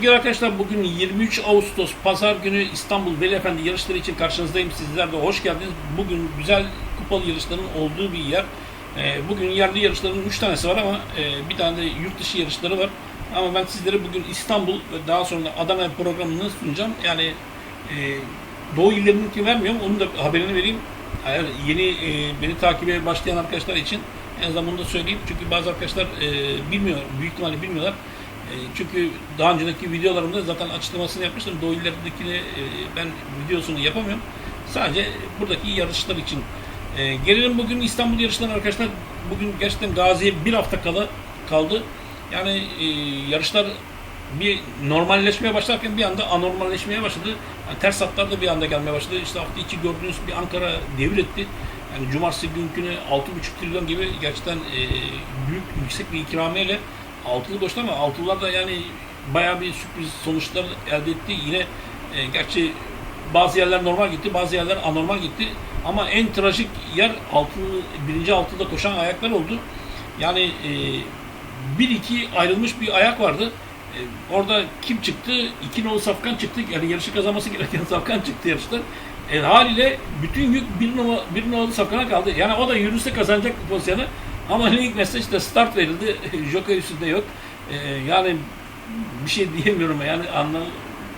sevgili arkadaşlar. Bugün 23 Ağustos Pazar günü İstanbul Veli Efendi yarışları için karşınızdayım. Sizler de hoş geldiniz. Bugün güzel kupalı yarışların olduğu bir yer. Ee, Bugün yerli yarışların 3 tanesi var ama e, bir tane de yurt dışı yarışları var. Ama ben sizlere bugün İstanbul ve daha sonra da Adana programını sunacağım. Yani e, Doğu illerininki vermiyorum. Onun da haberini vereyim. Eğer yeni e, beni takibe başlayan arkadaşlar için en azından bunu da söyleyeyim. Çünkü bazı arkadaşlar bilmiyor, büyük ihtimalle bilmiyorlar. E, çünkü daha önceki videolarımda zaten açıklamasını yapmıştım. Doğu illerindekini e, ben videosunu yapamıyorum. Sadece buradaki yarışlar için. E, gelelim bugün İstanbul yarışlarına arkadaşlar. Bugün gerçekten Gazi'ye bir hafta kala kaldı. Yani e, yarışlar bir normalleşmeye başlarken bir anda anormalleşmeye başladı. Yani ters hatlar da bir anda gelmeye başladı. İşte hafta içi gördüğünüz bir Ankara devir etti. Yani cumartesi günkünü 6,5 trilyon gibi gerçekten e, büyük yüksek bir ikramiyeyle altılı boşta ama altılılar da yani bayağı bir sürpriz sonuçlar elde etti. Yine e, gerçi bazı yerler normal gitti, bazı yerler anormal gitti. Ama en trajik yer altılı, birinci altıda koşan ayaklar oldu. Yani e, 1-2 ayrılmış bir ayak vardı. E, orada kim çıktı? İki nolu Safkan çıktı. Yani yarışı kazanması gereken Safkan çıktı yarışta. E, haliyle bütün yük bir numara, bir numaralı Safkan'a kaldı. Yani o da yürüse kazanacak bir pozisyonu. Ama ne hikmetse işte start verildi. Joker üstünde yok. E, yani bir şey diyemiyorum yani anlam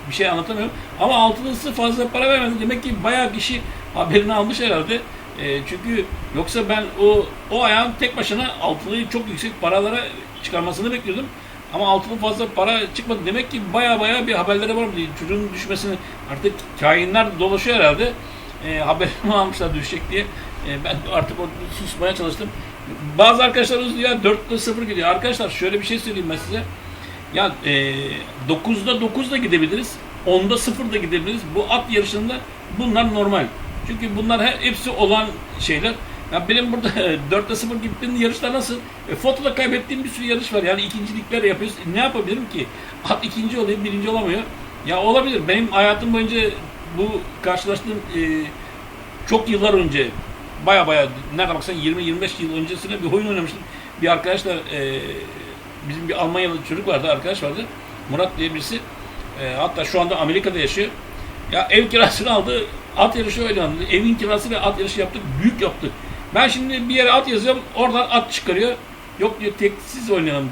bir şey anlatamıyorum. Ama altılısı fazla para vermedi. Demek ki bayağı kişi haberini almış herhalde. E, çünkü yoksa ben o o ayağın tek başına altılıyı çok yüksek paralara çıkarmasını bekliyordum. Ama altılı fazla para çıkmadı. Demek ki baya baya bir haberleri var mı diye. Çocuğun düşmesini artık kainler dolaşıyor herhalde. E, haberini almışlar düşecek diye. E, ben artık o susmaya çalıştım. Bazı arkadaşlarımız diyor 4'te 0 gidiyor. Arkadaşlar şöyle bir şey söyleyeyim ben size. Ya e, 9'da 9 da gidebiliriz. 10'da 0 da gidebiliriz. Bu at yarışında bunlar normal. Çünkü bunlar he- hepsi olan şeyler. Ya benim burada 4'te 0 gittiğim yarışlar nasıl? E, fotoda kaybettiğim bir sürü yarış var. Yani ikincilikler yapıyoruz. E, ne yapabilirim ki? At ikinci oluyor, birinci olamıyor. Ya olabilir. Benim hayatım boyunca bu karşılaştığım e, çok yıllar önce baya baya nereden baksan 20-25 yıl öncesine bir oyun oynamıştım. Bir arkadaşla e, bizim bir Almanyalı çocuk vardı, arkadaş vardı. Murat diye birisi. E, hatta şu anda Amerika'da yaşıyor. Ya ev kirasını aldı, at yarışı oynandı. Evin kirası ve at yarışı yaptık, büyük yaptık. Ben şimdi bir yere at yazıyorum, oradan at çıkarıyor. Yok diyor teksiz oynayalım.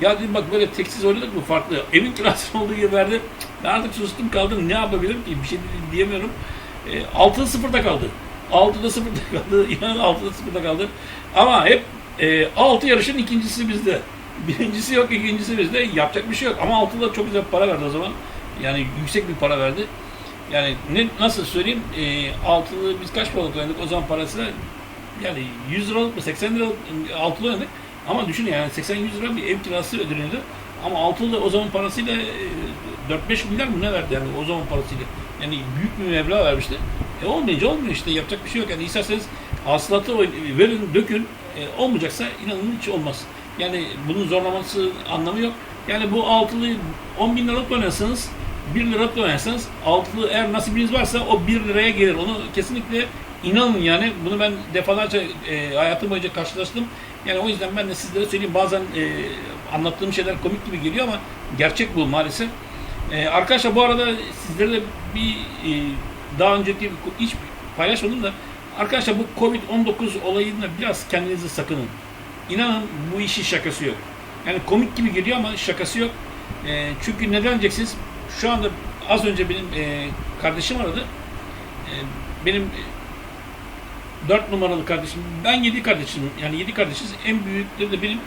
Ya dedim bak böyle teksiz oynadık mı farklı. Evin kirasının olduğu gibi verdi. Ben artık sustum kaldım. Ne yapabilirim ki? Bir şey diyemiyorum. E, 6'da 0'da kaldı. 6'da 0'da kaldı. İnanın 6'da 0'da kaldı. Ama hep e, 6 yarışın ikincisi bizde. Birincisi yok, ikincisi bizde. Yapacak bir şey yok. Ama 6'da çok güzel para verdi o zaman. Yani yüksek bir para verdi. Yani ne nasıl söyleyeyim? E, altılı biz kaç paralık oynadık o zaman parasıyla? Yani 100 liralık mı 80 liralık e, altılı oynadık. Ama düşün yani 80-100 lira bir ev kirası ödeniyordu. Ama altılı o zaman parasıyla e, 4-5 milyar mı ne verdi yani o zaman parasıyla. Yani büyük bir meblağ vermişti. E olmayınca olmuyor işte yapacak bir şey yok. Yani isterseniz hasılatı verin dökün e, olmayacaksa inanın hiç olmaz. Yani bunun zorlaması anlamı yok. Yani bu altılı 10 bin liralık oynarsanız 1 liralık oynarsanız altılı eğer nasibiniz varsa o 1 liraya gelir. Onu kesinlikle inanın yani bunu ben defalarca e, hayatım boyunca karşılaştım. Yani o yüzden ben de sizlere söyleyeyim bazen e, anlattığım şeyler komik gibi geliyor ama gerçek bu maalesef. E, arkadaşlar bu arada sizlere de bir e, daha önceki hiç paylaşmadım da arkadaşlar bu Covid-19 olayında biraz kendinizi sakının. İnanın bu işin şakası yok. Yani komik gibi geliyor ama şakası yok. E, çünkü neden diyeceksiniz? Şu anda az önce benim e, kardeşim aradı. E, benim dört numaralı kardeşim, ben yedi kardeşim, yani yedi kardeşiz. En büyükleri de benim.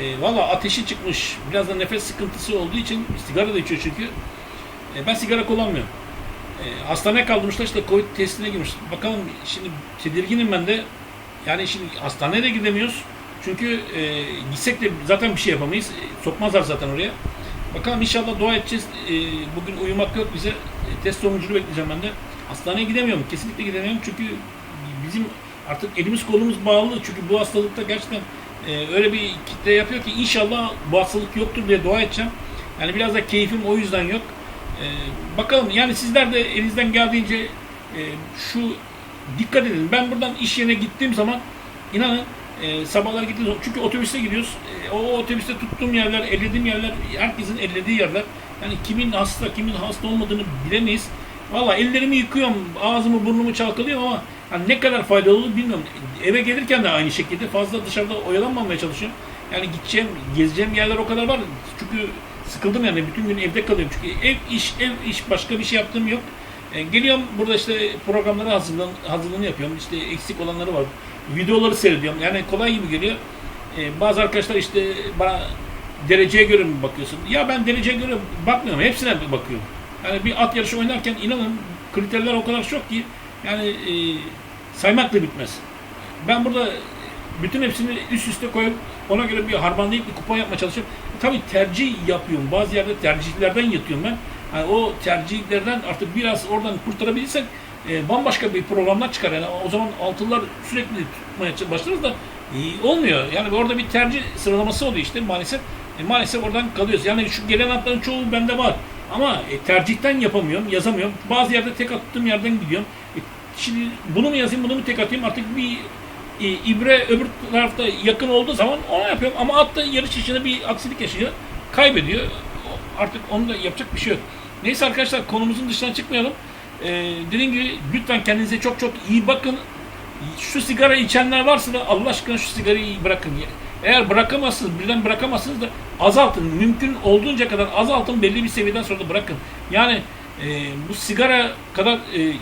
E, Valla ateşi çıkmış, biraz da nefes sıkıntısı olduğu için sigara da içiyor çünkü. E, ben sigara kullanmıyorum. E, hastaneye kaldırmışlar işte Covid testine girmiş. Bakalım şimdi tedirginim ben de. Yani şimdi hastaneye de gidemiyoruz. Çünkü e, gitsek de zaten bir şey yapamayız. E, sokmazlar zaten oraya. Bakalım inşallah dua edeceğiz. E, bugün uyumak yok bize. E, test sonucunu bekleyeceğim ben de. Hastaneye gidemiyorum. Kesinlikle gidemiyorum çünkü bizim artık elimiz kolumuz bağlı. Çünkü bu hastalıkta gerçekten e, öyle bir kitle yapıyor ki inşallah bu hastalık yoktur diye dua edeceğim. Yani biraz da keyfim o yüzden yok. E, bakalım yani sizler de elinizden geldiğince e, şu dikkat edin. Ben buradan iş yerine gittiğim zaman inanın e, sabahlar gittiğim zaman çünkü otobüste gidiyoruz. E, o otobüste tuttuğum yerler, ellediğim yerler, herkesin ellediği yerler. Yani kimin hasta, kimin hasta olmadığını bilemeyiz. Valla ellerimi yıkıyorum, ağzımı burnumu çalkalıyorum ama hani ne kadar faydalı olur bilmiyorum. Eve gelirken de aynı şekilde fazla dışarıda oyalanmamaya çalışıyorum. Yani gideceğim, gezeceğim yerler o kadar var. Çünkü sıkıldım yani bütün gün evde kalıyorum. Çünkü ev iş, ev iş başka bir şey yaptığım yok. E, geliyorum burada işte programları hazırlan, hazırlığını yapıyorum. İşte eksik olanları var. Videoları seyrediyorum. Yani kolay gibi geliyor. E, bazı arkadaşlar işte bana dereceye göre mi bakıyorsun? Ya ben dereceye göre bakmıyorum. Hepsine bakıyorum. Yani bir at yarışı oynarken inanın kriterler o kadar çok ki yani e, saymakla bitmez. Ben burada bütün hepsini üst üste koyup ona göre bir harmanlayıp bir kupon yapmaya çalışıyorum. Tabii tercih yapıyorum. Bazı yerde tercihlerden yatıyorum ben. Yani o tercihlerden artık biraz oradan kurtarabilirsek e, bambaşka bir programlar çıkar. Yani o zaman altınlar sürekli tutmaya başlarız da e, olmuyor. Yani orada bir tercih sıralaması oluyor işte maalesef. E, maalesef oradan kalıyoruz. Yani şu gelen hatların çoğu bende var. Ama e, tercihten yapamıyorum, yazamıyorum. Bazı yerde tek attığım yerden gidiyorum. E, şimdi bunu mu yazayım, bunu mu tek atayım artık bir e, ibre öbür tarafta yakın olduğu zaman onu yapıyorum. Ama at da yarış içinde bir aksilik yaşıyor. Kaybediyor. Artık onu da yapacak bir şey yok. Neyse arkadaşlar konumuzun dışına çıkmayalım. Ee, dediğim gibi lütfen kendinize çok çok iyi bakın. Şu sigara içenler varsa da Allah aşkına şu sigarayı bırakın. Eğer bırakamazsınız, birden bırakamazsınız da azaltın. Mümkün olduğunca kadar azaltın belli bir seviyeden sonra da bırakın. Yani e, bu sigara kadar e,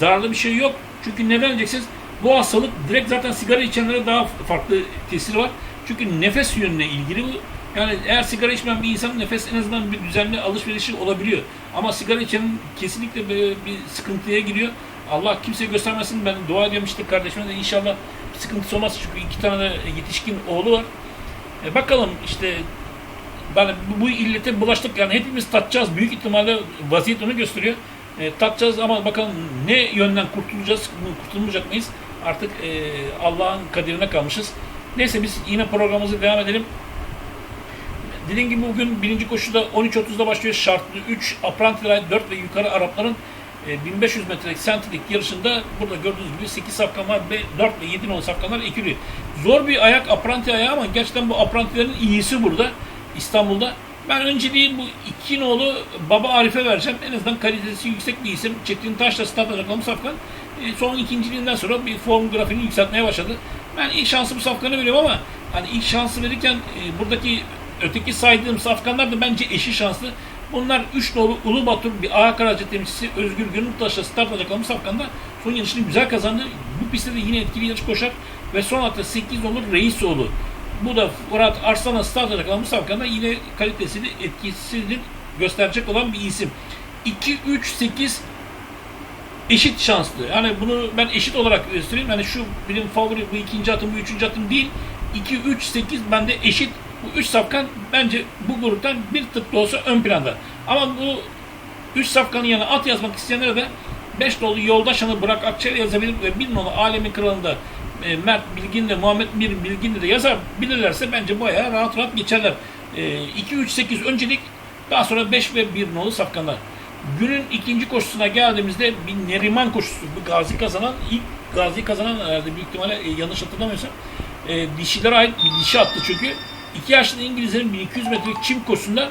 zararlı bir şey yok. Çünkü neden diyeceksiniz? Bu hastalık direkt zaten sigara içenlere daha farklı tesiri var. Çünkü nefes yönüne ilgili bu. Yani eğer sigara içmeyen bir insanın nefes en azından bir düzenli alışverişi olabiliyor. Ama sigara içenin kesinlikle böyle bir sıkıntıya giriyor. Allah kimseye göstermesin. Ben dua ediyorum işte kardeşime de inşallah bir sıkıntısı olmaz. Çünkü iki tane de yetişkin oğlu var. E bakalım işte bu, bu illete bulaştık yani hepimiz tatacağız. Büyük ihtimalle vaziyet onu gösteriyor. E, tatacağız ama bakalım ne yönden kurtulacağız, kurtulmayacak mıyız? Artık e, Allah'ın kaderine kalmışız. Neyse biz yine programımızı devam edelim. Dediğim gibi bugün birinci koşuda 13.30'da başlıyor. Şartlı 3, Apprenti 4 ve yukarı Arapların e, 1500 metrelik sentilik yarışında burada gördüğünüz gibi 8 safkan var ve 4 ve 7 nolu safkanlar ikili. Zor bir ayak Apprenti ayağı ama gerçekten bu Apprenti'lerin iyisi burada İstanbul'da. Ben önceliği bu iki nolu Baba Arif'e vereceğim. En azından kalitesi yüksek bir isim. Çetin Taş'la start alacak Safkan. E, son ikinciliğinden sonra bir form grafiğini yükseltmeye başladı. Ben ilk şansı bu Safkan'a veriyorum ama hani ilk şansı verirken e, buradaki öteki saydığım Safkanlar da bence eşi şanslı. Bunlar 3 nolu Ulu Batur bir A Karaca temsilcisi Özgür Gönültaş'la start alacak Safkan'da son yarışını güzel kazandı. Bu pistte de yine etkili yarış koşar ve son hatta 8 nolu Reisoğlu bu da Fırat Arslan'a start olan Musabkan'da yine kalitesini, etkisini gösterecek olan bir isim. 2-3-8 eşit şanslı. Yani bunu ben eşit olarak göstereyim. Yani şu benim favori bu ikinci atım, bu üçüncü atım değil. 2-3-8 bende eşit. Bu 3 safkan bence bu gruptan bir tık da olsa ön planda. Ama bu 3 safkanın yanına at yazmak isteyenlere de 5 dolu yoldaşını bırak Akçer yazabilir ve 1 nolu alemin kralında e, Mert Bilgin de Muhammed Mir Bilgin de yazar bilirlerse bence bayağı rahat rahat geçerler. E, 2-3-8 öncelik daha sonra 5 ve 1 nolu safkanlar. Günün ikinci koşusuna geldiğimizde bir Neriman koşusu. Bu gazi kazanan, ilk gazi kazanan herhalde büyük ihtimalle e, yanlış hatırlamıyorsam. E, dişilere ait bir dişi attı çünkü. 2 yaşlı İngilizlerin 1200 metrelik çim koşusunda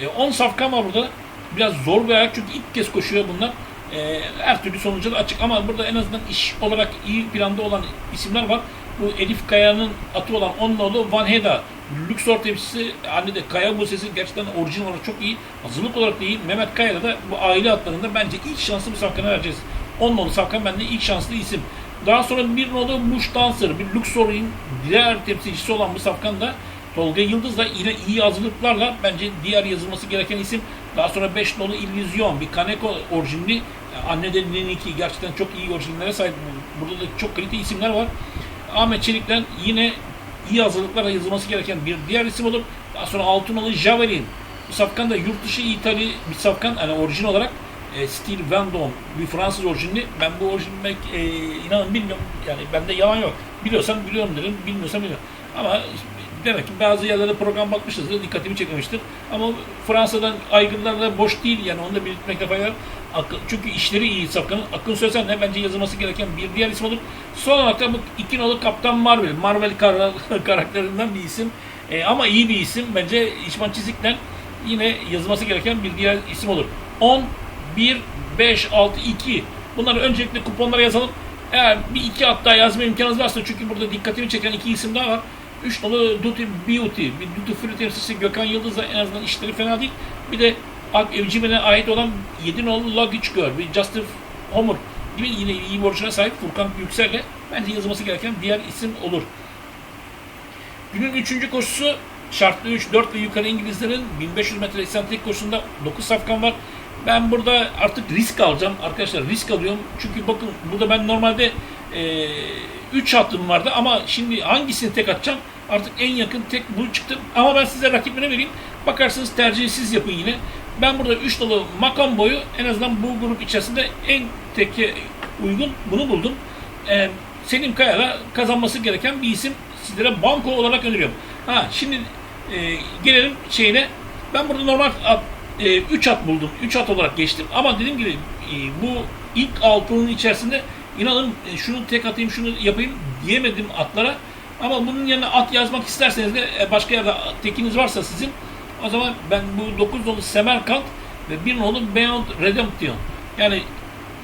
e, 10 safkan var burada. Biraz zor bir ayak çünkü ilk kez koşuyor bunlar e, her türlü sonuca da açık ama burada en azından iş olarak iyi planda olan isimler var. Bu Elif Kaya'nın atı olan onun oğlu Van Heda. Luxor temsilcisi anne de Kaya bu sesi gerçekten orijinal olarak çok iyi. Hazırlık olarak da iyi. Mehmet Kaya'da da bu aile atlarında bence ilk şanslı bir safkana vereceğiz. Onun oğlu safkan bende ilk şanslı isim. Daha sonra bir nolu Muş Dancer, bir Luxor'un diğer temsilcisi olan bu safkan da Tolga Yıldız da yine iyi hazırlıklarla bence diğer yazılması gereken isim. Daha sonra 5 nolu İllüzyon, bir Kaneko orijinli. Anne de Neniki gerçekten çok iyi orijinlere sahip. Burada da çok kaliteli isimler var. Ahmet Çelik'ten yine iyi hazırlıklarla yazılması gereken bir diğer isim olur. Daha sonra Altınoğlu Javelin. Bu safkan da yurt dışı İtalya bir safkan yani orijin olarak e, Steve Vendôme bir Fransız orijinli. Ben bu orijinli e, inanın bilmiyorum. Yani bende yalan yok. Biliyorsam biliyorum derim. Bilmiyorsam biliyorum. Ama demek ki bazı yerlerde program bakmışızdır, dikkatimi çekmemiştir. Ama Fransa'dan aygırlar da boş değil yani onu da belirtmekte fayda var. Çünkü işleri iyi Safkan'ın. Akın Sözen de bence yazılması gereken bir diğer isim olur. Son olarak da bu iki nolu Kaptan Marvel. Marvel kar karakterinden bir isim. E, ama iyi bir isim. Bence İşman Çizik'ten yine yazılması gereken bir diğer isim olur. 10, 1, 5, 6, 2. Bunları öncelikle kuponlara yazalım. Eğer bir iki at daha yazma imkanınız varsa çünkü burada dikkatimi çeken iki isim daha var. 3 dolu Duty Beauty, bir Duty Free temsilcisi Gökhan Yıldız'la en azından işleri fena değil. Bir de Evcimen'e ait olan 7 nolu Luggage Girl, bir Justin Homer gibi yine iyi borcuna sahip Furkan Yüksel'le bence yazılması gereken diğer isim olur. Günün üçüncü koşusu şartlı 3, 4 ve yukarı İngilizlerin 1500 metre eksantrik koşusunda 9 safkan var. Ben burada artık risk alacağım. Arkadaşlar risk alıyorum. Çünkü bakın burada ben normalde 3 hattım vardı ama şimdi hangisini tek atacağım? Artık en yakın tek bu çıktı. Ama ben size rakibini vereyim. Bakarsınız tercihi siz yapın yine. Ben burada 3 dolu makam boyu en azından bu grup içerisinde en teke uygun bunu buldum. Ee, Selim Kaya'la kazanması gereken bir isim sizlere banko olarak öneriyorum. Ha şimdi e, gelelim şeyine. Ben burada normal at, 3 at buldum. 3 at olarak geçtim. Ama dediğim gibi e, bu ilk altının içerisinde inanın e, şunu tek atayım şunu yapayım diyemedim atlara. Ama bunun yerine at yazmak isterseniz de e, başka yerde tekiniz varsa sizin o zaman ben bu 9 dolu Semerkant ve 1 nolu Beyond Redemption yani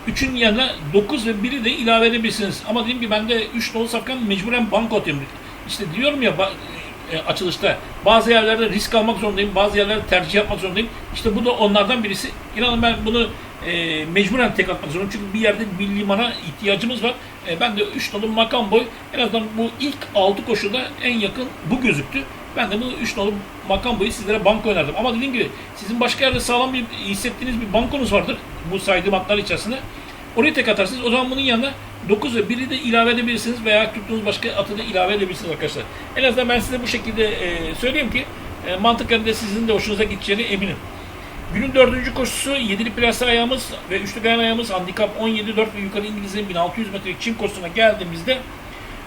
3'ün yerine 9 ve 1'i de ilave edebilirsiniz. Ama dediğim gibi ben de 3 nolu safkan mecburen banko atıyorum. İşte diyorum ya e, açılışta bazı yerlerde risk almak zorundayım, bazı yerlerde tercih yapmak zorundayım. İşte bu da onlardan birisi. İnanın ben bunu e, mecburen tek atmak zorundayım. Çünkü bir yerde bir limana ihtiyacımız var. E, ben de 3 nolu makam boy en azından bu ilk 6 koşuda en yakın bu gözüktü. Ben de bu 3 nolu makam boyu sizlere banko önerdim. Ama dediğim gibi sizin başka yerde sağlam bir hissettiğiniz bir bankonuz vardır bu saydığım atlar içerisinde. Orayı tek atarsınız. O zaman bunun yanına 9 ve 1'i de ilave edebilirsiniz veya tuttuğunuz başka atı da ilave edebilirsiniz arkadaşlar. En azından ben size bu şekilde e, söyleyeyim ki e, mantıken de sizin de hoşunuza gideceğine eminim. Günün dördüncü koşusu 7'li plase ayağımız ve üçlü kayan ayağımız handikap 17-4 ve yukarı İngiliz'in 1600 metrelik çim koşusuna geldiğimizde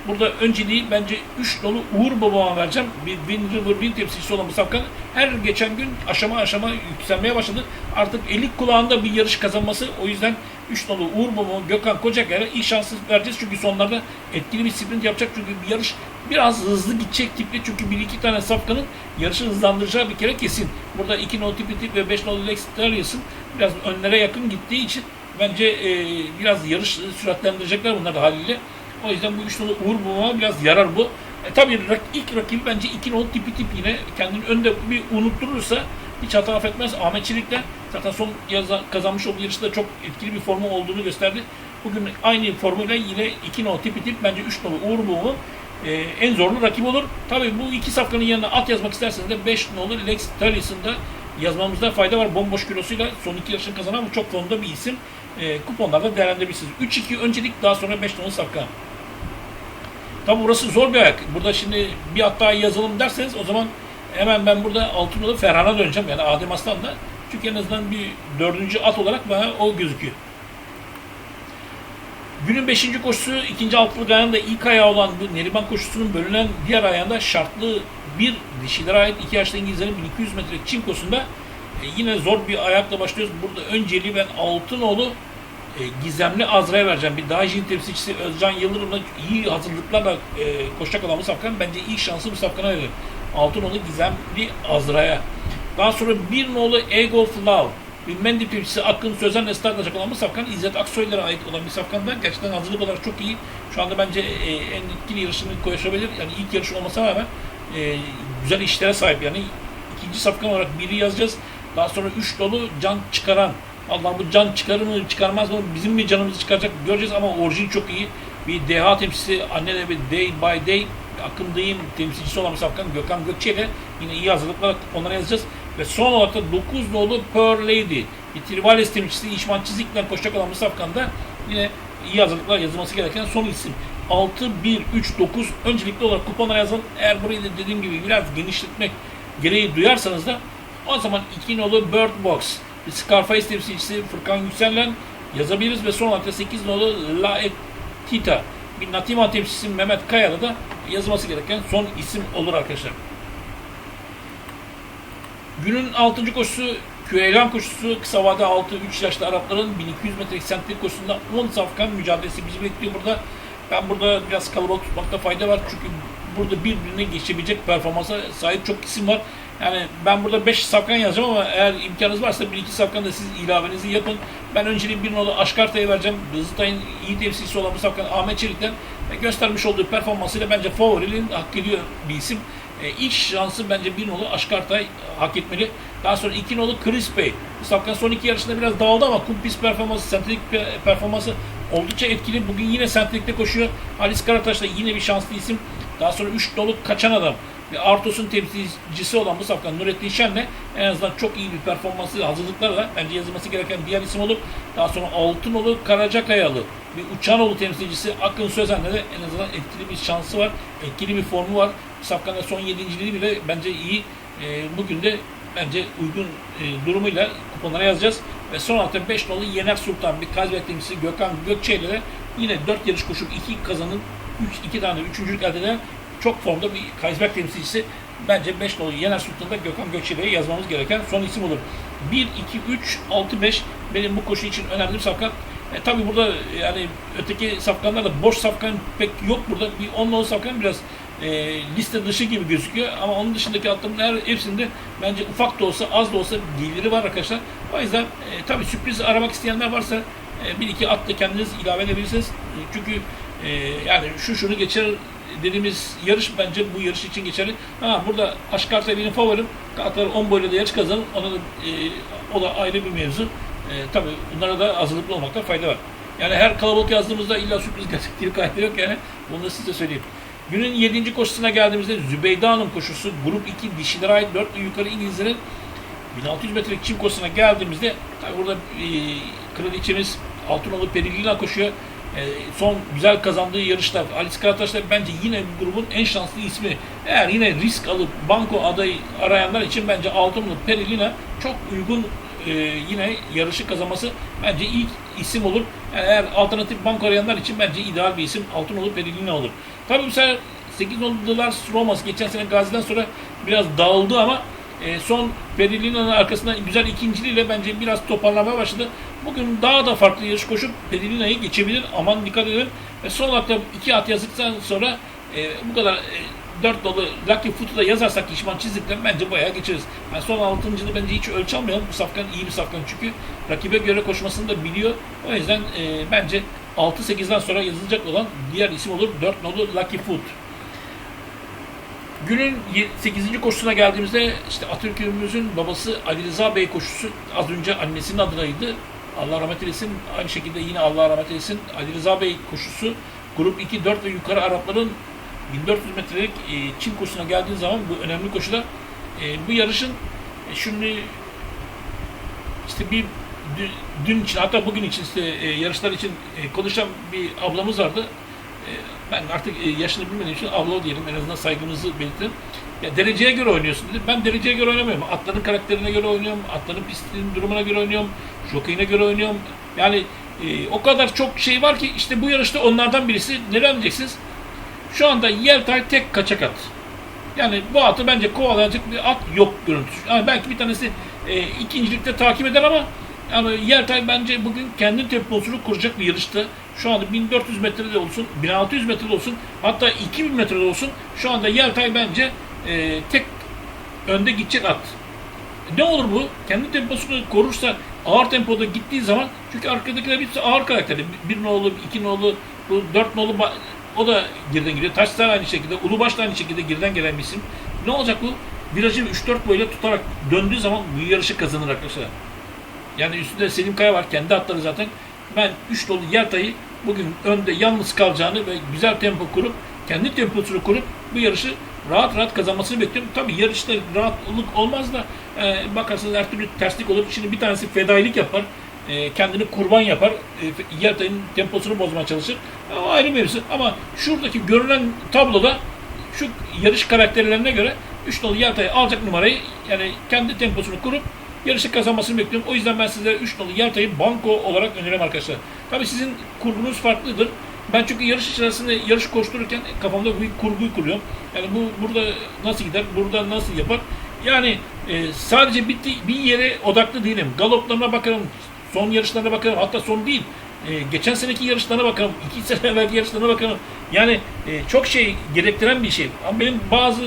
burada önceliği bence 3 dolu Uğur Baba'ma vereceğim. Bir Win River Win temsilcisi olan bu safkan her geçen gün aşama aşama yükselmeye başladı. Artık elik kulağında bir yarış kazanması o yüzden 3 dolu Uğur Baba, Gökhan Kocaker'e iyi şansı vereceğiz. Çünkü sonlarda etkili bir sprint yapacak. Çünkü bir yarış biraz hızlı gidecek tipli. Çünkü bir iki tane safkanın yarışı hızlandıracağı bir kere kesin. Burada 2 no tipi tip ve 5 no Lex Darius'ın biraz önlere yakın gittiği için bence e, biraz yarış süratlendirecekler bunlar da haliyle. O yüzden bu 3 nolu Uğur Baba'ma biraz yarar bu. E, tabii ilk rakibi bence 2 nolu tipi tip yine kendini önde bir unutturursa hiç hata affetmez. Ahmet Çelik'le zaten son yaza, kazanmış olduğu yarışta çok etkili bir formu olduğunu gösterdi. Bugün aynı formuyla yine 2 no tipi tip bence 3 nolu Uğur Baba'nın e, en zorlu rakip olur. Tabii bu iki safkanın yanına at yazmak isterseniz de 5 nolu Lex Tully's'ın da yazmamızda fayda var. Bomboş kilosuyla son iki yarışını kazanan bu çok formda bir isim. E, kuponlarda değerlendirebilirsiniz. 3-2 öncelik daha sonra 5 nolu safkan. Tabi burası zor bir ayak. Burada şimdi bir at daha yazalım derseniz o zaman hemen ben burada altın olup Ferhan'a döneceğim. Yani Adem Aslan'da. Çünkü en azından bir dördüncü at olarak bana o gözüküyor. Günün beşinci koşusu ikinci altılık ayağında ilk ayağı olan bu Neriman koşusunun bölünen diğer ayağında şartlı bir dişilere ait iki yaşlı İngilizlerin 1200 metre çim koşusunda e, yine zor bir ayakla başlıyoruz. Burada önceliği ben Altınoğlu e, Gizemli Azra'ya vereceğim. Bir Dajin temsilcisi Özcan Yıldırım'la iyi hazırlıklarla e, koşacak olan bu safkan bence ilk şansı bu safkana veririm. Altınoğlu Gizemli Azra'ya. Daha sonra bir nolu Ego of Love. Bir Mendy temsilcisi Akın Sözen'le startlayacak olan bu safkan İzzet Aksoy'lara ait olan bir safkan da gerçekten hazırlık olarak çok iyi. Şu anda bence e, en etkili yarışını koşabilir. Yani ilk yarış olmasına rağmen e, güzel işlere sahip. Yani ikinci safkan olarak biri yazacağız. Daha sonra üç dolu can çıkaran Allah bu can çıkarır mı çıkarmaz mı bizim mi canımızı çıkaracak göreceğiz ama orijin çok iyi. Bir deha temsilcisi anne de bir day by day akımdayım temsilcisi olan bir safkan Gökhan Gökçe ile yine iyi hazırlıklar onlara yazacağız. Ve son olarak da 9 nolu Pearl Lady bir Trivales temsilcisi İşman Çizik'le koşacak olan bu safkanda yine iyi hazırlıklar yazılması gereken son isim. 6, 1, 3, 9 öncelikli olarak kuponlara yazın. Eğer burayı da dediğim gibi biraz genişletmek gereği duyarsanız da o zaman 2 nolu Bird Box Scarface temsilcisi Furkan Yüksel'le yazabiliriz ve son olarak 8 nolu La Etita bir Natima temsilcisi Mehmet Kaya'da da yazılması gereken son isim olur arkadaşlar. Günün 6. koşusu Küheylan koşusu kısa vade 6-3 yaşlı Arapların 1200 metre eksentrik koşusunda 10 safkan mücadelesi bizi bekliyor burada. Ben burada biraz kalabalık tutmakta fayda var çünkü burada birbirine geçebilecek performansa sahip çok isim var. Yani ben burada 5 safkan yazacağım ama eğer imkanınız varsa 1-2 safkan da siz ilavenizi yapın. Ben önceliğin bir nolu Aşkarta'ya vereceğim. Hızlıtay'ın iyi temsilcisi olan bu safkan Ahmet Çelik'ten göstermiş olduğu performansıyla bence favorinin hak ediyor bir isim. E, ilk şansı bence bir nolu Aşkartay hak etmeli. Daha sonra iki nolu Chris Bey. Bu safkan son iki yarışında biraz dağıldı ama kumpis performansı, sentetik pe- performansı oldukça etkili. Bugün yine sentetikte koşuyor. Halis Karataş da yine bir şanslı isim. Daha sonra 3 dolu kaçan adam. Ve Artos'un temsilcisi olan bu safkan Nurettin Şen'le en azından çok iyi bir performansı hazırlıklarla bence yazılması gereken diğer isim olup daha sonra Altınolu Karacakayalı bir Uçanoğlu temsilcisi Akın Sözen'le de en azından etkili bir şansı var. Etkili bir formu var. Bu safkanın son yedinciliği bile bence iyi. E, bugün de bence uygun e, durumuyla kuponlara yazacağız. Ve son hafta 5 nolu Yener Sultan bir Kazbek temsilcisi Gökhan Gökçe ile de yine 4 yarış koşup 2 kazanın 3 2 tane üçüncülük elde eden çok formda bir Kazbek temsilcisi. Bence 5 nolu Yener Sultan'da Gökhan Gökçe ile yazmamız gereken son isim olur. 1, 2, 3, 6, 5 benim bu koşu için önerdiğim safkan. E, tabii burada yani öteki safkanlarda boş safkan pek yok burada. Bir 10 nolu safkan biraz e, liste dışı gibi gözüküyor ama onun dışındaki atların her hepsinde bence ufak da olsa az da olsa geliri var arkadaşlar. O yüzden e, tabii sürpriz aramak isteyenler varsa e, bir iki at da kendiniz ilave edebilirsiniz. E, çünkü e, yani şu şunu geçer dediğimiz yarış bence bu yarış için geçerli. Ha burada Aşkartay benim favorim. Kalkar 10 boyla da yarış kazanır. Ona da, e, o da ayrı bir mevzu. E, tabii bunlara da hazırlıklı olmakta fayda var. Yani her kalabalık yazdığımızda illa sürpriz gelecek diye kaydı yok yani. Bunu da size söyleyeyim. Günün 7. koşusuna geldiğimizde Zübeyde Hanım koşusu grup 2 dişilere ait 4 ve yukarı İngilizlerin 1600 metrelik çim koşusuna geldiğimizde tabi burada e, kraliçemiz Altınoğlu Perilina koşuyor. E, son güzel kazandığı yarışta Alice Karataş bence yine bu grubun en şanslı ismi. Eğer yine risk alıp banko adayı arayanlar için bence Altınoğlu Perilina çok uygun e, yine yarışı kazanması bence ilk isim olur. Yani eğer alternatif banko arayanlar için bence ideal bir isim Altınoğlu Perilina olur. Tabii bu sefer 8 oldular Romas geçen sene Gazi'den sonra biraz dağıldı ama e, son Perilina'nın arkasından güzel ikinciliğiyle bence biraz toparlamaya başladı. Bugün daha da farklı yarış koşup Perilina'yı geçebilir. Aman dikkat edin. Ve son hatta iki at yazdıktan sonra e, bu kadar e, 4 dolu Lucky Foot'u da yazarsak işman çizdikten bence bayağı geçeriz. Yani son altıncılığı bence hiç ölçü almayalım. Bu safkan iyi bir safkan çünkü rakibe göre koşmasını da biliyor. O yüzden e, bence 6-8'den sonra yazılacak olan diğer isim olur. 4 nolu Lucky Foot. Günün 8. koşusuna geldiğimizde işte Atatürk'ümüzün babası Ali Rıza Bey koşusu az önce annesinin adınaydı. Allah rahmet eylesin. Aynı şekilde yine Allah rahmet eylesin. Ali Rıza Bey koşusu grup 2, 4 ve yukarı Arapların 1400 metrelik e, Çin koşusuna geldiği zaman bu önemli koşuda e, bu yarışın e, şimdi işte bir dü- dün için hatta bugün için işte e, yarışlar için e, konuşan bir ablamız vardı. E, ben artık e, yaşını bilmediğim için abla diyelim en azından saygımızı belirtelim. Ya dereceye göre oynuyorsun dedi. Ben dereceye göre oynamıyorum. Atların karakterine göre oynuyorum. Atların pistin durumuna göre oynuyorum. Jokeyine göre oynuyorum. Yani e, o kadar çok şey var ki işte bu yarışta onlardan birisi. Neden diyeceksiniz? Şu anda Yeltay tek kaçak at. Yani bu atı bence kovalayacak bir at yok görüntüsü. Yani belki bir tanesi e, ikincilikte takip eder ama yani Yeltay bence bugün kendi temposunu kuracak bir yarışta. Şu anda 1400 metrede olsun, 1600 metrede olsun, hatta 2000 metrede olsun. Şu anda Yeltay bence e, tek önde gidecek at. Ne olur bu? Kendi temposunu korursa ağır tempoda gittiği zaman çünkü arkadakiler hepsi ağır karakterli. Bir nolu, iki nolu, bu dört nolu o da geriden geliyor. Taşlar aynı şekilde, Ulubaş da aynı şekilde geriden gelen bir isim. Ne olacak bu? Virajı 3-4 boyla tutarak döndüğü zaman bu yarışı kazanır arkadaşlar. Yani üstünde Selim Kaya var. Kendi atları zaten. Ben 3 dolu Yeltay'ı bugün önde yalnız kalacağını ve güzel tempo kurup kendi temposunu kurup bu yarışı rahat rahat kazanmasını bekliyorum. Tabii yarışta rahatlık olmaz da e, bakarsınız her türlü terslik olur. Şimdi bir tanesi fedailik yapar. e, kendini kurban yapar. E, Yeltay'ın temposunu bozmaya çalışır. O ayrı mevzu. Ama şuradaki görünen tabloda şu yarış karakterlerine göre 3 dolu Yeltay alacak numarayı yani kendi temposunu kurup yarışı kazanmasını bekliyorum. O yüzden ben sizlere 3 dolu Yeltay'ı banko olarak öneririm arkadaşlar. Tabii sizin kurgunuz farklıdır. Ben çünkü yarış içerisinde yarış koştururken kafamda bir kurguyu kuruyorum. Yani bu burada nasıl gider, burada nasıl yapar? Yani e, sadece bitti, bir yere odaklı değilim. Galoplarına bakarım, son yarışlarına bakarım. Hatta son değil. E, geçen seneki yarışlarına bakalım. iki sene evvelki yarışlarına bakalım. Yani e, çok şey gerektiren bir şey. Ama benim bazı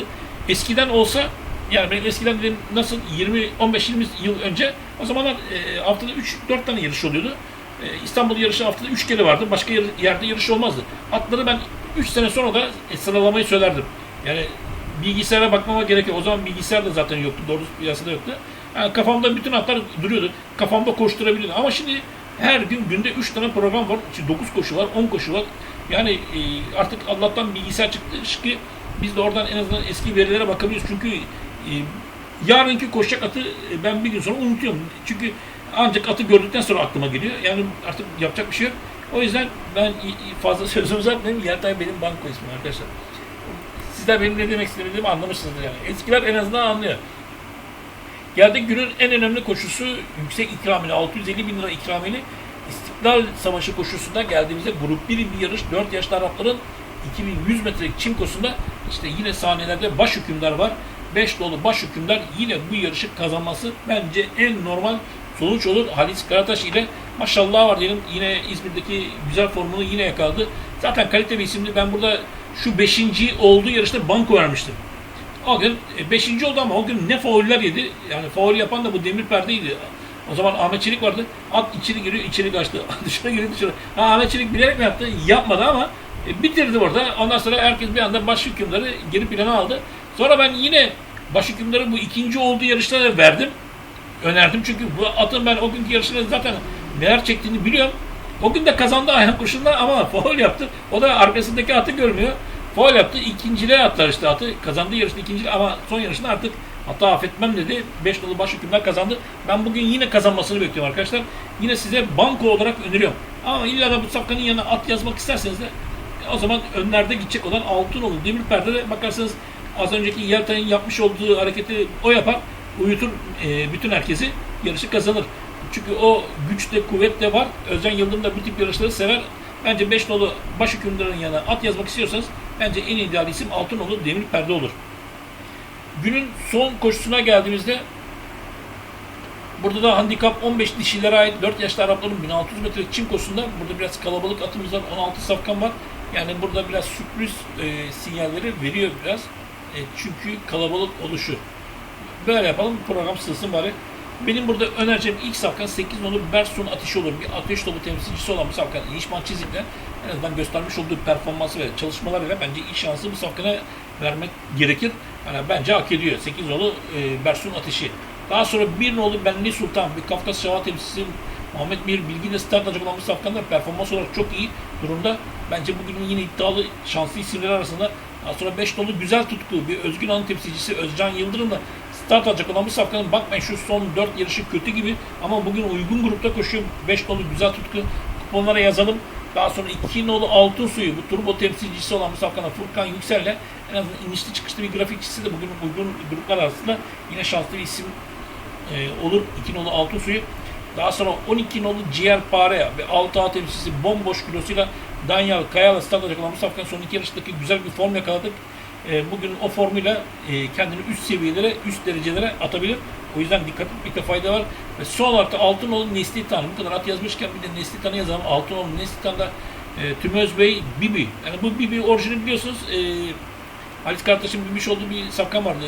eskiden olsa Yani benim eskiden dedim nasıl 20 15-20 yıl önce o zamanlar e, haftada 3-4 tane yarış oluyordu. E, İstanbul yarışı haftada 3 kere vardı. Başka yer- yerde yarış olmazdı. Atları ben 3 sene sonra da e, sıralamayı söylerdim. Yani bilgisayara bakmama gerek yok. O zaman bilgisayar da zaten yoktu. Doğrusu piyasada yoktu. Yani kafamda bütün atlar duruyordu. Kafamda koşturabilirdim. Ama şimdi her gün günde 3 tane program var. 9 koşu var, 10 koşu var. Yani e, artık Allah'tan bilgisayar çıktı ki biz de oradan en azından eski verilere bakabiliyoruz. Çünkü yarınki koşacak atı e, ben bir gün sonra unutuyorum. Çünkü ancak atı gördükten sonra aklıma geliyor. Yani artık yapacak bir şey yok. O yüzden ben fazla sözüm uzatmayayım. Yertay benim banko ismim arkadaşlar. Sizler benim ne demek istediğimi anlamışsınızdır yani. Eskiler en azından anlıyor. Geldik günün en önemli koşusu yüksek ikrameli 650 bin lira ikrameli İstiklal Savaşı koşusunda geldiğimizde grup 1 bir yarış 4 yaşlı Arapların 2100 metrelik çinkosunda işte yine sahnelerde baş hükümdar var. 5 dolu baş hükümdar yine bu yarışı kazanması bence en normal sonuç olur. Halis Karataş ile maşallah var diyelim yine İzmir'deki güzel formunu yine yakaladı. Zaten kalite bir isimdi. Ben burada şu 5. olduğu yarışta banko vermiştim. O gün 5. oldu ama o gün ne fauller yedi. Yani faul yapan da bu demir perdeydi. O zaman Ahmet Çelik vardı. At içeri giriyor, içeri kaçtı. dışarı giriyor, dışarı. Ha, Ahmet Çelik bilerek mi yaptı? Yapmadı ama e, bitirdi orada. Ondan sonra herkes bir anda baş hükümleri geri plana aldı. Sonra ben yine baş hükümleri bu ikinci olduğu yarışta da verdim. Önerdim çünkü bu atın ben o günkü yarışında zaten neler çektiğini biliyorum. O gün de kazandı ayak koşunda ama faul yaptı. O da arkasındaki atı görmüyor. Faul yaptı. İkinciliğe atlar işte atı. Kazandı yarışta ikinci ama son yarışında artık hata affetmem dedi. 5 dolu baş hükümler kazandı. Ben bugün yine kazanmasını bekliyorum arkadaşlar. Yine size banko olarak öneriyorum. Ama illa da bu safkanın yanına at yazmak isterseniz de o zaman önlerde gidecek olan Altınoğlu demir perdede bakarsanız az önceki Yeltay'ın yapmış olduğu hareketi o yapar. Uyutur e, bütün herkesi yarışı kazanır. Çünkü o güç de kuvvet de var. Özcan Yıldırım da bu tip yarışları sever. Bence 5 nolu baş hükümdarın yanına at yazmak istiyorsanız bence en ideal isim Altınoğlu demir perde olur. Günün son koşusuna geldiğimizde Burada da handikap 15 dişilere ait 4 yaşlı Arapların 1600 metre çinkosunda burada biraz kalabalık atımız var. 16 safkan var. Yani burada biraz sürpriz e, sinyalleri veriyor biraz. E, çünkü kalabalık oluşu. Böyle yapalım program sığsın bari. Benim burada önereceğim ilk safkan 8 nolu Bersun Ateşi olur. Bir ateş topu temsilcisi olan bu safkan İşman Çizik'le en azından göstermiş olduğu performansı ve çalışmalarıyla bence ilk şansı bu safkana vermek gerekir. Yani bence hak ediyor. 8 nolu e, Bersun Ateşi. Daha sonra bir nolu Benli Sultan, bir Kafkas Şava temsilcisi Muhammed Mir Bilgi de start olan bu safkanda performans olarak çok iyi durumda. Bence bugünün yine iddialı şanslı isimler arasında. Daha sonra 5 nolu Güzel Tutku, bir Özgün Hanım temsilcisi Özcan Yıldırım'la start alacak olan bu safkanın bakmayın şu son 4 yarışı kötü gibi ama bugün uygun grupta koşuyor. 5 nolu Güzel Tutku kuponlara yazalım. Daha sonra 2 nolu Altın Suyu, bu turbo temsilcisi olan bu safkana Furkan Yüksel'le en azından inişli çıkışlı bir grafikçisi de bugün uygun gruplar arasında yine şanslı bir isim e, olur. 2 nolu altın suyu. Daha sonra 12 nolu ciğer pare ve 6 A temsilcisi bomboş kilosuyla Danyal Kaya'la start olan bu safkanın son iki yarıştaki güzel bir form yakaladık. E, bugün o formuyla e, kendini üst seviyelere, üst derecelere atabilir. O yüzden dikkat etmekte fayda var. Ve son olarak da Altınoğlu Nesli Tan. Bu kadar at yazmışken bir de Nesli Tan'ı yazalım. Altınoğlu Nesli Tan'da e, Tümöz Bey Bibi. Yani bu Bibi orijini biliyorsunuz. E, Halis kardeşim binmiş olduğu bir safkan vardı.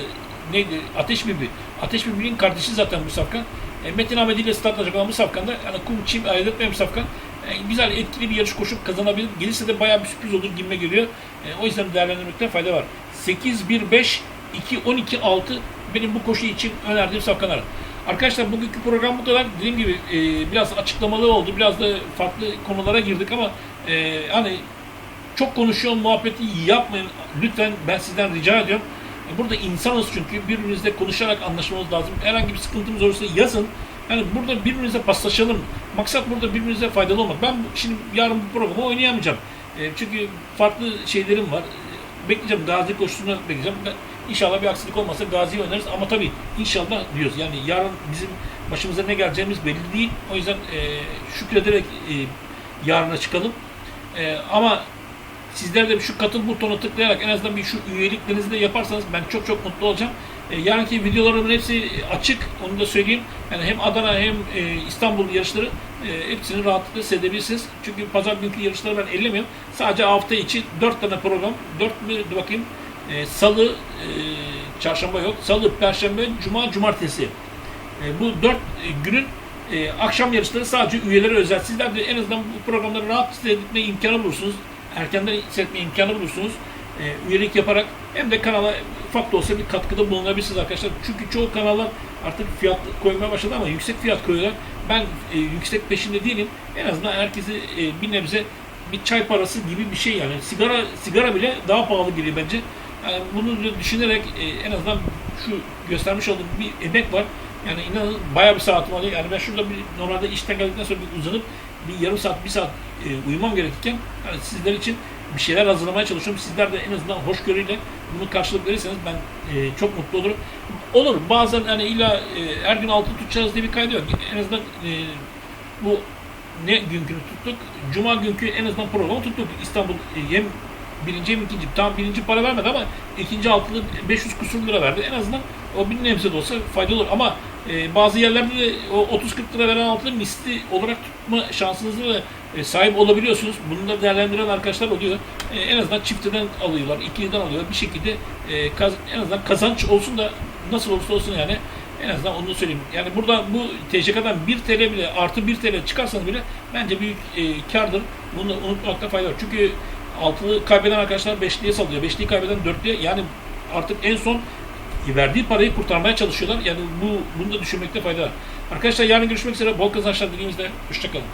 Neydi? Ateş Bibi. Ateş Bibi'nin kardeşi zaten bu safkan. E, Metin Ahmet ile start alacak olan bu safkanda yani kum çim ayırt etmeyen bir safkan. E, güzel etkili bir yarış koşup kazanabilir. Gelirse de bayağı bir sürpriz olur gibime geliyor. E, o yüzden değerlendirmekte fayda var. 8-1-5 2-12-6 benim bu koşu için önerdiğim safkanlar. Arkadaşlar bugünkü program bu kadar. Dediğim gibi e, biraz açıklamalı oldu. Biraz da farklı konulara girdik ama e, hani çok konuşuyor muhabbeti yapmayın. Lütfen ben sizden rica ediyorum. E, Burada insanız çünkü birbirinizle konuşarak anlaşmamız lazım. Herhangi bir sıkıntımız olursa yazın. Yani burada birbirimize paslaşalım. Maksat burada birbirimize faydalı olmak. Ben şimdi yarın bu programı oynayamayacağım. E, çünkü farklı şeylerim var. E, bekleyeceğim. Gazi koşusunu bekleyeceğim. Ben, inşallah bir aksilik olmazsa Gazi'yi oynarız. Ama tabii inşallah diyoruz. Yani yarın bizim başımıza ne geleceğimiz belli değil. O yüzden e, şükrederek e, yarına çıkalım. E, ama Sizler de şu katıl butonuna tıklayarak en azından bir şu üyeliklerinizi de yaparsanız ben çok çok mutlu olacağım. E, yarınki videolarımın hepsi açık, onu da söyleyeyim. Yani hem Adana hem e, İstanbul yarışları e, hepsini rahatlıkla seyredebilirsiniz. Çünkü pazar günkü yarışları ben ellemiyorum. Sadece hafta içi 4 tane program, 4 mü bakayım, E, Salı, e, çarşamba yok. Salı, perşembe, cuma, cumartesi. E, bu dört e, günün e, akşam yarışları sadece üyelere özel. Sizler de en azından bu programları rahat seyretme imkanı bulursunuz. Erkenden seyretme imkanı bulursunuz. E, üyelik yaparak hem de kanala ufak da olsa bir katkıda bulunabilirsiniz arkadaşlar. Çünkü çoğu kanallar artık fiyat koymaya başladı ama yüksek fiyat koyuyorlar. Ben e, yüksek peşinde değilim. En azından herkesi e, bir nebze bir çay parası gibi bir şey yani. Sigara sigara bile daha pahalı geliyor bence. Yani bunu düşünerek e, en azından şu göstermiş olduğum bir emek var. Yani inanın bayağı bir saatim alıyor. Yani ben şurada bir normalde işten geldikten sonra bir uzanıp bir yarım saat, bir saat e, uyumam gerekirken yani sizler için bir şeyler hazırlamaya çalışıyorum. Sizler de en azından hoşgörüyle bunu karşılık verirseniz ben e, çok mutlu olurum. Olur bazen hani illa e, her gün altın tutacağız diye bir kaydı yok. En azından e, bu ne günkünü tuttuk? Cuma günkü en azından programı tuttuk. İstanbul e, hem birinci hem ikinci. Tam birinci para vermedi ama ikinci altılı 500 kusur lira verdi. En azından o bir nebze de olsa faydalı olur. Ama e, bazı yerlerde de o 30-40 lira veren altılı misli olarak tutma şansınızı da e, sahip olabiliyorsunuz. Da değerlendiren arkadaşlar oluyor. E, en azından çifteden alıyorlar, ikiliden alıyorlar. Bir şekilde e, en azından kazanç olsun da nasıl olursa olsun yani en azından onu söyleyeyim. Yani burada bu TCK'dan 1 TL bile artı 1 TL çıkarsanız bile bence büyük e, kardır. Bunu unutmakta fayda var. Çünkü altılı kaybeden arkadaşlar beşliye salıyor. Beşliyi kaybeden dörtlüye yani artık en son verdiği parayı kurtarmaya çalışıyorlar. Yani bu bunu da düşünmekte fayda var. Arkadaşlar yarın görüşmek üzere. Bol kazançlar dileğimizle. Hoşçakalın.